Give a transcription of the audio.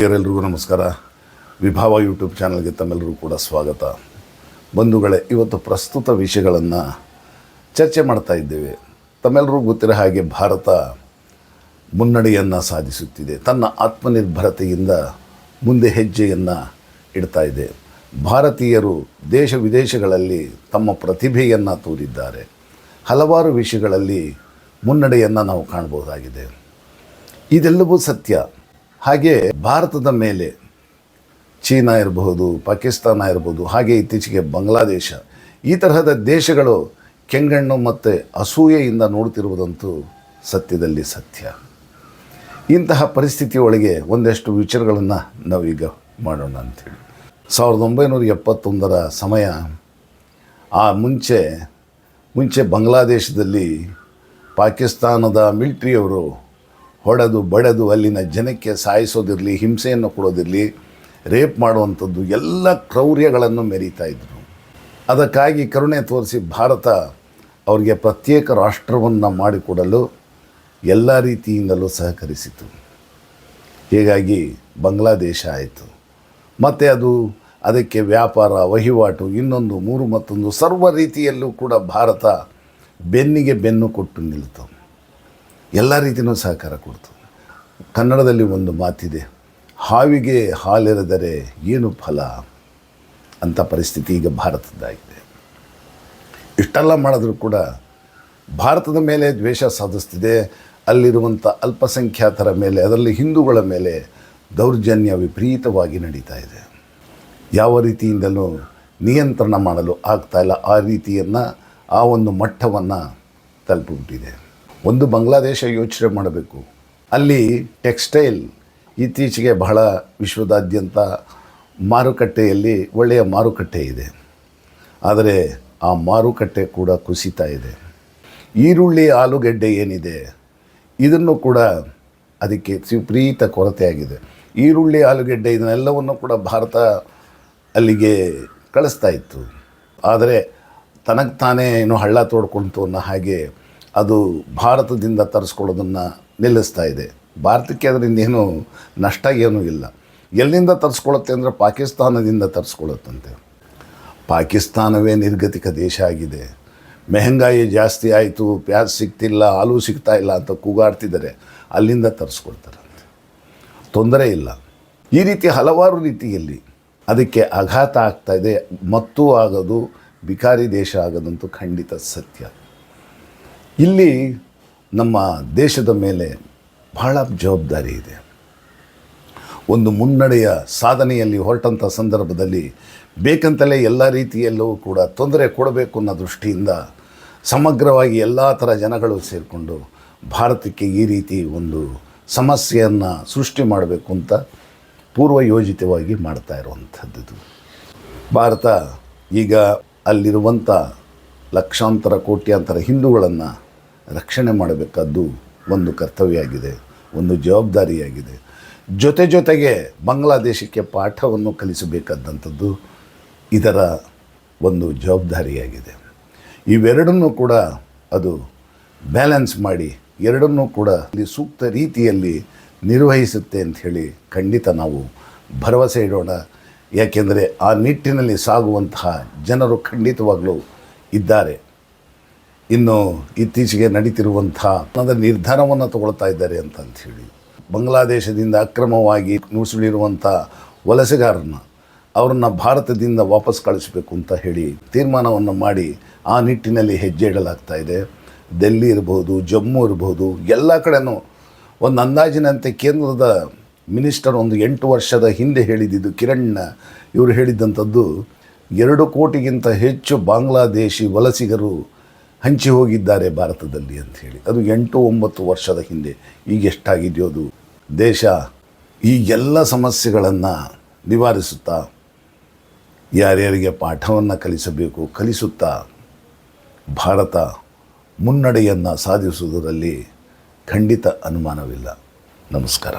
ಎಲ್ಲರಿಗೂ ನಮಸ್ಕಾರ. ವಿಭಾವ ಯೂಟ್ಯೂಬ್ ಚಾನಲ್ಗೆ ತಮ್ಮೆಲ್ಲರಿಗೂ ಕೂಡ ಸ್ವಾಗತ. ಬಂಧುಗಳೇ, ಇವತ್ತು ಪ್ರಸ್ತುತ ವಿಷಯಗಳನ್ನು ಚರ್ಚೆ ಮಾಡ್ತಾ ಇದ್ದೇವೆ. ತಮ್ಮೆಲ್ಲರಿಗೂ ಗೊತ್ತಿರೋ ಹಾಗೆ ಭಾರತ ಮುನ್ನಡೆಯನ್ನು ಸಾಧಿಸುತ್ತಿದೆ. ತನ್ನ ಆತ್ಮನಿರ್ಭರತೆಯಿಂದ ಮುಂದೆ ಹೆಜ್ಜೆಯನ್ನು ಇಡ್ತಾ ಇದೆ. ಭಾರತೀಯರು ದೇಶ ವಿದೇಶಗಳಲ್ಲಿ ತಮ್ಮ ಪ್ರತಿಭೆಯನ್ನು ತೋರಿದ್ದಾರೆ. ಹಲವಾರು ವಿಷಯಗಳಲ್ಲಿ ಮುನ್ನಡೆಯನ್ನು ನಾವು ಕಾಣಬಹುದಾಗಿದೆ. ಇದೆಲ್ಲವೂ ಸತ್ಯ. ಹಾಗೆ ಭಾರತದ ಮೇಲೆ ಚೀನಾ ಇರಬಹುದು, ಪಾಕಿಸ್ತಾನ ಇರಬಹುದು, ಹಾಗೆ ಇತ್ತೀಚೆಗೆ ಬಾಂಗ್ಲಾದೇಶ, ಈ ತರಹದ ದೇಶಗಳು ಕೆಂಗಣ್ಣು ಮತ್ತು ಅಸೂಯೆಯಿಂದ ನೋಡುತ್ತಿರುವುದಂತೂ ಸತ್ಯದಲ್ಲಿ ಸತ್ಯ. ಇಂತಹ ಪರಿಸ್ಥಿತಿಯೊಳಗೆ ಒಂದಷ್ಟು ವಿಚಾರಗಳನ್ನು ನಾವೀಗ ಮಾಡೋಣ ಅಂಥೇಳಿ ಸಾವಿರದ ಒಂಬೈನೂರ ಎಪ್ಪತ್ತೊಂದರ ಸಮಯ, ಆ ಮುಂಚೆ ಮುಂಚೆ ಬಾಂಗ್ಲಾದೇಶದಲ್ಲಿ ಪಾಕಿಸ್ತಾನದ ಮಿಲ್ಟ್ರಿಯವರು ಹೊಡೆದು ಬಡೆದು ಅಲ್ಲಿನ ಜನಕ್ಕೆ ಸಾಯಿಸೋದಿರಲಿ, ಹಿಂಸೆಯನ್ನು ಕೊಡೋದಿರಲಿ, ರೇಪ್ ಮಾಡುವಂಥದ್ದು ಎಲ್ಲ ಕ್ರೌರ್ಯಗಳನ್ನು ಮೆರೀತಾ ಇದ್ದರು ಅದಕ್ಕಾಗಿ ಕರುಣೆ ತೋರಿಸಿ ಭಾರತ ಅವರಿಗೆ ಪ್ರತ್ಯೇಕ ರಾಷ್ಟ್ರವನ್ನು ಮಾಡಿಕೊಡಲು ಎಲ್ಲ ರೀತಿಯಿಂದಲೂ ಸಹಕರಿಸಿತು. ಹೀಗಾಗಿ ಬಾಂಗ್ಲಾದೇಶ ಆಯಿತು. ಮತ್ತು ಅದು ಅದಕ್ಕೆ ವ್ಯಾಪಾರ, ವಹಿವಾಟು, ಇನ್ನೊಂದು, ಮೂರು ಮತ್ತೊಂದು ಸರ್ವ ರೀತಿಯಲ್ಲೂ ಕೂಡ ಭಾರತ ಬೆನ್ನಿಗೆ ಬೆನ್ನು ಕೊಟ್ಟು ನಿಲ್ತು. ಎಲ್ಲ ರೀತಿಯೂ ಸಹಕಾರ ಕೊಡ್ತು. ಕನ್ನಡದಲ್ಲಿ ಒಂದು ಮಾತಿದೆ, ಹಾವಿಗೆ ಹಾಲೆರೆದರೆ ಏನು ಫಲ? ಅಂಥ ಪರಿಸ್ಥಿತಿ ಈಗ ಭಾರತದ್ದಾಗಿದೆ. ಇಷ್ಟೆಲ್ಲ ಮಾಡಿದ್ರೂ ಕೂಡ ಭಾರತದ ಮೇಲೆ ದ್ವೇಷ ಸಾಧಿಸ್ತಿದೆ, ಅಲ್ಲಿರುವಂಥ ಅಲ್ಪಸಂಖ್ಯಾತರ ಮೇಲೆ, ಅದರಲ್ಲಿ ಹಿಂದೂಗಳ ಮೇಲೆ ದೌರ್ಜನ್ಯ ವಿಪರೀತವಾಗಿ ನಡೀತಾ ಇದೆ. ಯಾವ ರೀತಿಯಿಂದಲೂ ನಿಯಂತ್ರಣ ಮಾಡಲು ಆಗ್ತಾಯಿಲ್ಲ ಆ ರೀತಿಯನ್ನು, ಆ ಒಂದು ಮಟ್ಟವನ್ನು ತಲುಪಿಬಿಟ್ಟಿದೆ. ಒಂದು ಬಾಂಗ್ಲಾದೇಶ ಯೋಚನೆ ಮಾಡಬೇಕು. ಅಲ್ಲಿ ಟೆಕ್ಸ್ಟೈಲ್ ಇತ್ತೀಚೆಗೆ ಬಹಳ ವಿಶ್ವದಾದ್ಯಂತ ಮಾರುಕಟ್ಟೆಯಲ್ಲಿ ಒಳ್ಳೆಯ ಮಾರುಕಟ್ಟೆ ಇದೆ. ಆದರೆ ಆ ಮಾರುಕಟ್ಟೆ ಕೂಡ ಕುಸಿತಾ ಇದೆ. ಈರುಳ್ಳಿ, ಆಲೂಗೆಡ್ಡೆ ಏನಿದೆ, ಇದನ್ನು ಕೂಡ ಅದಕ್ಕೆ ವಿಪರೀತ ಕೊರತೆಯಾಗಿದೆ. ಈರುಳ್ಳಿ, ಆಲೂಗೆಡ್ಡೆ ಇದನ್ನೆಲ್ಲವನ್ನು ಕೂಡ ಭಾರತ ಅಲ್ಲಿಗೆ ಕಳಿಸ್ತಾ ಇತ್ತು. ಆದರೆ ತನಗೆ ತಾನೇ ಏನು ಹಳ್ಳ ತೋಡ್ಕೊಳ್ತು ಅನ್ನೋ ಹಾಗೆ ಅದು ಭಾರತದಿಂದ ತರಿಸ್ಕೊಳ್ಳೋದನ್ನು ನಿಲ್ಲಿಸ್ತಾ ಇದೆ. ಭಾರತಕ್ಕೆ ಅದರಿಂದ ಏನು ನಷ್ಟ ಏನೂ ಇಲ್ಲ. ಎಲ್ಲಿಂದ ತರಿಸ್ಕೊಳ್ಳುತ್ತೆ ಅಂದರೆ ಪಾಕಿಸ್ತಾನದಿಂದ ತರಿಸ್ಕೊಳ್ಳುತ್ತಂತೆ. ಪಾಕಿಸ್ತಾನವೇ ನಿರ್ಗತಿಕ ದೇಶ ಆಗಿದೆ. ಮೆಹಂಗಾಯಿ ಜಾಸ್ತಿ ಆಯಿತು, ಪ್ಯಾಸ್ ಸಿಗ್ತಿಲ್ಲ, ಹಾಲು ಸಿಗ್ತಾ ಇಲ್ಲ ಅಂತ ಕೂಗಾಡ್ತಿದ್ದಾರೆ. ಅಲ್ಲಿಂದ ತರಿಸ್ಕೊಳ್ತಾರಂತೆ ತೊಂದರೆ ಇಲ್ಲ. ಈ ರೀತಿ ಹಲವಾರು ರೀತಿಯಲ್ಲಿ ಅದಕ್ಕೆ ಆಘಾತ ಆಗ್ತಾ ಇದೆ. ಮತ್ತೂ ಆಗೋದು, ಬಿಕಾರಿ ದೇಶ ಆಗೋದಂತೂ ಖಂಡಿತ ಸತ್ಯ. ಇಲ್ಲಿ ನಮ್ಮ ದೇಶದ ಮೇಲೆ ಬಹಳ ಜವಾಬ್ದಾರಿ ಇದೆ. ಒಂದು ಮುನ್ನಡೆಯ ಸಾಧನೆಯಲ್ಲಿ ಹೊರಟಂಥ ಸಂದರ್ಭದಲ್ಲಿ ಬೇಕಂತಲೇ ಎಲ್ಲ ರೀತಿಯಲ್ಲೂ ಕೂಡ ತೊಂದರೆ ಕೊಡಬೇಕು ಅನ್ನೋ ದೃಷ್ಟಿಯಿಂದ ಸಮಗ್ರವಾಗಿ ಎಲ್ಲ ಥರ ಜನಗಳು ಸೇರಿಕೊಂಡು ಭಾರತಕ್ಕೆ ಈ ರೀತಿ ಒಂದು ಸಮಸ್ಯೆಯನ್ನು ಸೃಷ್ಟಿ ಮಾಡಬೇಕು ಅಂತ ಪೂರ್ವಯೋಜಿತವಾಗಿ ಮಾಡ್ತಾ ಇರುವಂಥದ್ದು ಭಾರತ ಈಗ ಅಲ್ಲಿರುವಂಥ ಲಕ್ಷಾಂತರ ಕೋಟ್ಯಾಂತರ ಹಿಂದೂಗಳನ್ನು ರಕ್ಷಣೆ ಮಾಡಬೇಕಾದ್ದು ಒಂದು ಕರ್ತವ್ಯ ಆಗಿದೆ ಒಂದು ಜವಾಬ್ದಾರಿಯಾಗಿದೆ. ಜೊತೆ ಜೊತೆಗೆ ಬಾಂಗ್ಲಾದೇಶಕ್ಕೆ ಪಾಠವನ್ನು ಕಲಿಸಬೇಕಾದಂಥದ್ದು ಇದರ ಒಂದು ಜವಾಬ್ದಾರಿಯಾಗಿದೆ. ಇವೆರಡನ್ನೂ ಕೂಡ ಅದು ಬ್ಯಾಲೆನ್ಸ್ ಮಾಡಿ, ಎರಡನ್ನೂ ಕೂಡ ಸೂಕ್ತ ರೀತಿಯಲ್ಲಿ ನಿರ್ವಹಿಸುತ್ತೆ ಅಂತ ಹೇಳಿ ಖಂಡಿತ ನಾವು ಭರವಸೆ ಇಡೋಣ. ಯಾಕೆಂದರೆ ಆ ನಿಟ್ಟಿನಲ್ಲಿ ಸಾಗುವಂತಹ ಜನರು ಖಂಡಿತವಾಗಲೂ ಇದ್ದಾರೆ. ಇನ್ನು ಇತ್ತೀಚೆಗೆ ನಡೀತಿರುವಂಥ ಹಣದ ನಿರ್ಧಾರವನ್ನು ತಗೊಳ್ತಾ ಇದ್ದಾರೆ ಅಂತ ಹೇಳಿ. ಬಾಂಗ್ಲಾದೇಶದಿಂದ ಅಕ್ರಮವಾಗಿ ನುಸುಳಿರುವಂಥ ವಲಸೆಗಾರರನ್ನ ಅವರನ್ನು ಭಾರತದಿಂದ ವಾಪಸ್ ಕಳಿಸಬೇಕು ಅಂತ ಹೇಳಿ ತೀರ್ಮಾನವನ್ನು ಮಾಡಿ ಆ ನಿಟ್ಟಿನಲ್ಲಿ ಹೆಜ್ಜೆ ಇಡಲಾಗ್ತಾ ಇದೆ. ಡೆಲ್ಲಿ ಇರ್ಬೋದು, ಜಮ್ಮು ಇರ್ಬೋದು, ಎಲ್ಲ ಕಡೆನೂ ಒಂದು ಅಂದಾಜಿನಂತೆ ಕೇಂದ್ರದ ಮಿನಿಸ್ಟರ್ ಒಂದು ಎಂಟು ವರ್ಷದ ಹಿಂದೆ ಹೇಳಿದ್ದು ಕಿರಣ್, ಇವರು ಹೇಳಿದ್ದಂಥದ್ದು ಎರಡು ಕೋಟಿಗಿಂತ ಹೆಚ್ಚು ಬಾಂಗ್ಲಾದೇಶಿ ವಲಸಿಗರು ಹಂಚಿ ಹೋಗಿದ್ದಾರೆ ಭಾರತದಲ್ಲಿ ಅಂತ ಹೇಳಿ ಅದು ಎಂಟು ಒಂಬತ್ತು ವರ್ಷದ ಹಿಂದೆ ಈಗ ಎಷ್ಟಾಗಿದೆಯೋ ಅದು. ದೇಶ ಈ ಎಲ್ಲ ಸಮಸ್ಯೆಗಳನ್ನು ನಿವಾರಿಸುತ್ತಾ, ಯಾರ್ಯಾರಿಗೆ ಪಾಠವನ್ನು ಕಲಿಸಬೇಕು, ಕಲಿಸುತ್ತಾ ಭಾರತ ಮುನ್ನಡೆಯನ್ನು ಸಾಧಿಸುವುದರಲ್ಲಿ ಖಂಡಿತ ಅನುಮಾನವಿಲ್ಲ. ನಮಸ್ಕಾರ.